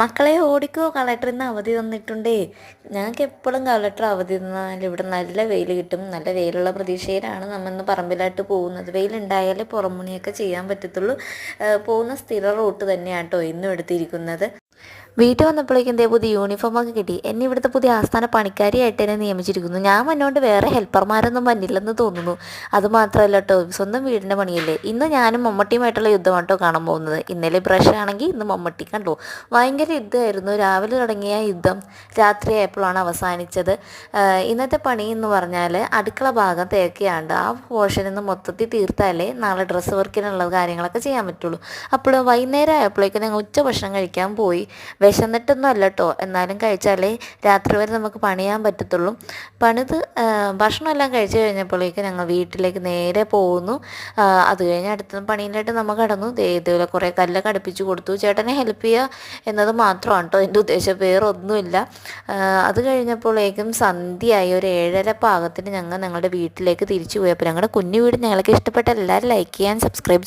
മക്കളെ ഓടിക്കോ കളക്ടറിൽ നിന്ന് അവധി തന്നിട്ടുണ്ടേ. ഞങ്ങൾക്ക് എപ്പോഴും കളക്ടർ അവധി തന്നാൽ ഇവിടെ നല്ല വെയിൽ കിട്ടും നല്ല വെയിലുള്ള പ്രതീക്ഷയിലാണ് നമ്മൾ ഇന്ന് പറമ്പിലായിട്ട് പോകുന്നത്. വെയിലുണ്ടായാലേ പുറമുണിയൊക്കെ ചെയ്യാൻ പറ്റത്തുള്ളൂ. പോകുന്ന സ്ഥിര റൂട്ട് തന്നെയാണ് കേട്ടോ ഇന്നും എടുത്തിരിക്കുന്നത്. വീട്ടിൽ വന്നപ്പോഴേക്കും എന്തേ പുതിയ യൂണിഫോമൊക്കെ കിട്ടി. എന്നെ ഇവിടുത്തെ പുതിയ ആസ്ഥാന പണിക്കാരിയായിട്ട് എന്നെ നിയമിച്ചിരിക്കുന്നു. ഞാൻ മുന്നോട്ട് വേറെ ഹെൽപ്പർമാരൊന്നും വന്നില്ലെന്ന് തോന്നുന്നു. അത് മാത്രമല്ല കേട്ടോ സ്വന്തം വീടിന്റെ പണിയല്ലേ? ഇന്ന് ഞാനും മമ്മട്ടിയുമായിട്ടുള്ള യുദ്ധമാണ് കേട്ടോ കാണാൻ പോകുന്നത്. ഇന്നലെ ബ്രഷ് ആണെങ്കിൽ ഇന്ന് മമ്മട്ടി കണ്ടു. ഭയങ്കര യുദ്ധമായിരുന്നു. രാവിലെ തുടങ്ങിയ യുദ്ധം രാത്രിയായപ്പോഴാണ് അവസാനിച്ചത്. ഇന്നത്തെ പണി എന്ന് പറഞ്ഞാൽ അടുക്കള ഭാഗം തേക്കയാണ്ട് ആ പോർഷൻ ഇന്ന് മൊത്തത്തിൽ തീർത്താലേ നാളെ ഡ്രസ്സ് വർക്കിനുള്ള കാര്യങ്ങളൊക്കെ ചെയ്യാൻ പറ്റുള്ളൂ. അപ്പോൾ വൈകുന്നേരം ആയപ്പോഴേക്കും ഞങ്ങൾ ഉച്ച ഭക്ഷണം കഴിക്കാൻ പോയി. വിശന്നിട്ടൊന്നും അല്ല കേട്ടോ എന്നാലും കഴിച്ചാലേ രാത്രി വരെ നമുക്ക് പണിയാൻ പറ്റത്തുള്ളൂ. പണിത് ഭക്ഷണമെല്ലാം കഴിച്ചു കഴിഞ്ഞപ്പോഴേക്ക് ഞങ്ങൾ വീട്ടിലേക്ക് നേരെ പോകുന്നു. അത് കഴിഞ്ഞ് അടുത്ത പണിയിലായിട്ട് നമ്മൾ കടന്നു. ഇതുപോലെ കുറേ കല്ലൊക്കെ അടുപ്പിച്ച് കൊടുത്തു. ചേട്ടനെ ഹെൽപ്പ് ചെയ്യുക എന്നത് മാത്രമാണ് കേട്ടോ എന്റെ ഉദ്ദേശം. വേറെ ഒന്നുമില്ല അത് കഴിഞ്ഞപ്പോഴേക്കും സന്ധ്യയായി. ഒരു ഏഴര പാകത്തിന് ഞങ്ങൾ ഞങ്ങളുടെ വീട്ടിലേക്ക് തിരിച്ചു പോയപ്പോൾ ഞങ്ങളുടെ കുഞ്ഞു വീട് ഞങ്ങൾക്ക് ഇഷ്ടപ്പെട്ട എല്ലാവരും ലൈക്ക് ചെയ്യാൻ സബ്സ്ക്രൈബ്